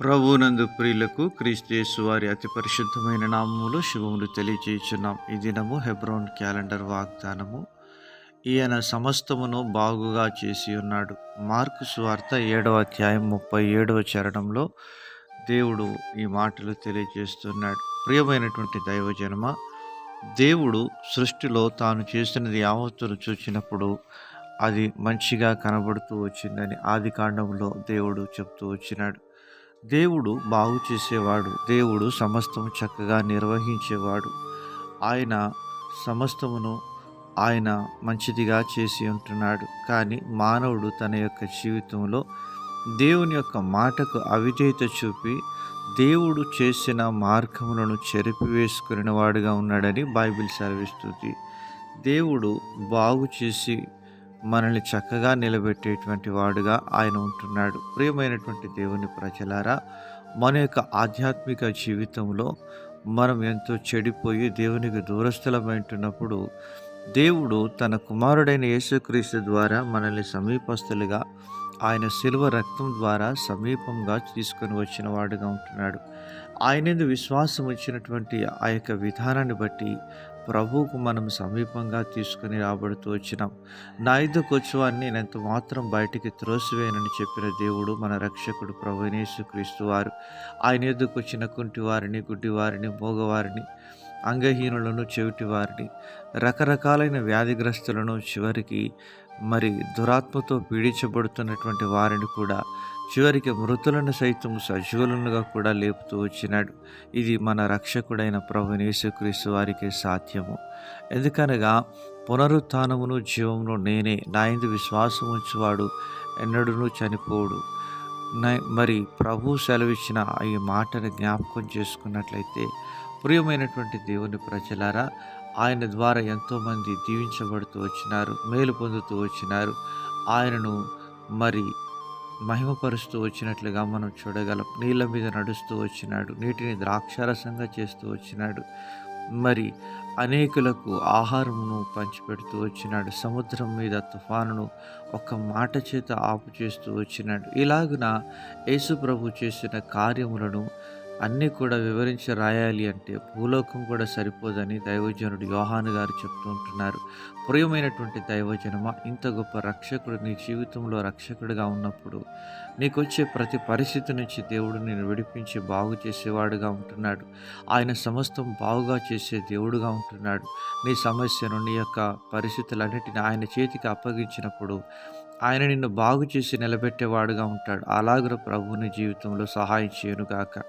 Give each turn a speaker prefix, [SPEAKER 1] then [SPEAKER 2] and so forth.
[SPEAKER 1] ప్రభునందు ప్రియులకు క్రీస్తు వారి అతి పరిశుద్ధమైన నామములు శుభములు తెలియజేయుచున్నాం ఈ దినము హెబ్రోన్ క్యాలెండర్ వాగ్దానము. ఈయన సమస్తమును బాగుగా చేసి ఉన్నాడు. మార్కు సువార్త ఏడవ అధ్యాయం ముప్పై ఏడవ చరణంలో దేవుడు ఈ మాటలు తెలియజేస్తున్నాడు ప్రియమైనటువంటి దైవజనమ దేవుడు సృష్టిలో తాను చేసినది యావత్తును చూచినప్పుడు అది మంచిగా కనబడుతూ వచ్చిందని ఆది కాండంలో దేవుడు చెప్తూ వచ్చినాడు. దేవుడు బాగు చేసేవాడు. దేవుడు సమస్తము చక్కగా నిర్వహించేవాడు. ఆయన సమస్తమును ఆయన మంచిదిగా చేసి ఉంటున్నాడు. కానీ మానవుడు తన యొక్క జీవితంలో దేవుని యొక్క మాటకు అవిధేయత చూపి దేవుడు చేసిన మార్గములను చెరిపివేసుకుని వాడుగా ఉన్నాడని బైబిల్ సెలవిస్తుంది. దేవుడు బాగు చేసి మనల్ని చక్కగా నిలబెట్టేటువంటి వాడుగా ఆయన ఉంటున్నాడు. ప్రియమైనటువంటి దేవుని ప్రజలారా మన యొక్క ఆధ్యాత్మిక జీవితంలో మనం ఎంతో చెడిపోయి దేవునికి దూరస్థలమైంటున్నప్పుడు దేవుడు తన కుమారుడైన యేసుక్రీస్తు ద్వారా మనల్ని సమీపస్తులుగా ఆయన శిలువ రక్తం ద్వారా సమీపంగా తీసుకొని వచ్చిన వాడుగా ఉంటున్నాడు. ఆయనందు విశ్వాసం వచ్చినటువంటి ఆ యొక్క విధానాన్ని బట్టి ప్రభువుకు మనం సమీపంగా తీసుకుని రాబడుతూ వచ్చినాం. నా ఇద్దరు నేను ఎంత మాత్రం బయటికి త్రోసివేయనని చెప్పిన దేవుడు మన రక్షకుడు ప్రభునేసు క్రీస్తు వారు. ఆయన ఎదుకు వచ్చిన కుంటి వారిని గుడ్డి వారిని మోగవారిని అంగహీనులను చెవిటి వారిని రకరకాలైన వ్యాధిగ్రస్తులను చివరికి మరి దురాత్మతో పీడించబడుతున్నటువంటి వారిని కూడా చివరికి మృతులను సైతం సజీవులనుగా కూడా లేపుతూ వచ్చినాడు. ఇది మన రక్షకుడైన ప్రభు యేసుక్రీస్తు వారికి సాధ్యము. ఎందుకనగా పునరుత్నమును జీవమును నేనే నా ఇందు విశ్వాసం ఉంచువాడు ఎన్నడూ చనిపోడు. మరి ప్రభు సెలవిచ్చిన ఈ మాటను జ్ఞాపకం చేసుకున్నట్లయితే ప్రియమైనటువంటి దేవుని ప్రజలారా ఆయన ద్వారా ఎంతోమంది దీవించబడుతూ వచ్చినారు మేలు పొందుతూ వచ్చినారు. ఆయనను మరి మహిమపరుస్తూ వచ్చినట్లుగా మనం చూడగలం. నీళ్ళ మీద నడుస్తూ వచ్చినాడు నీటిని ద్రాక్షారసంగా చేస్తూ వచ్చినాడు. మరి అనేకులకు ఆహారమును పంచిపెడుతూ వచ్చినాడు. సముద్రం మీద తుఫానును ఒక మాట చేత ఆపు చేస్తూ వచ్చినాడు. ఇలాగున యేసు ప్రభు చేసిన కార్యములను అన్నీ కూడా వివరించి రాయాలి అంటే భూలోకం కూడా సరిపోదని దైవజనుడు యోహాను గారు చెప్తూ ఉంటున్నారు. ప్రియమైనటువంటి దైవజనమ ఇంత గొప్ప రక్షకుడు నీ జీవితంలో రక్షకుడిగా ఉన్నప్పుడు నీకు వచ్చే ప్రతి పరిస్థితి నుంచి దేవుడు నేను విడిపించి బాగు చేసేవాడుగా ఉంటున్నాడు. ఆయన సమస్తం బాగుగా చేసే దేవుడుగా ఉంటున్నాడు. నీ సమస్యను నీ యొక్క పరిస్థితులన్నిటిని ఆయన చేతికి అప్పగించినప్పుడు ఆయన నిన్ను బాగు చేసి నిలబెట్టేవాడుగా ఉంటాడు. అలాగ ప్రభువుని జీవితంలో సహాయం చేయనుగాక.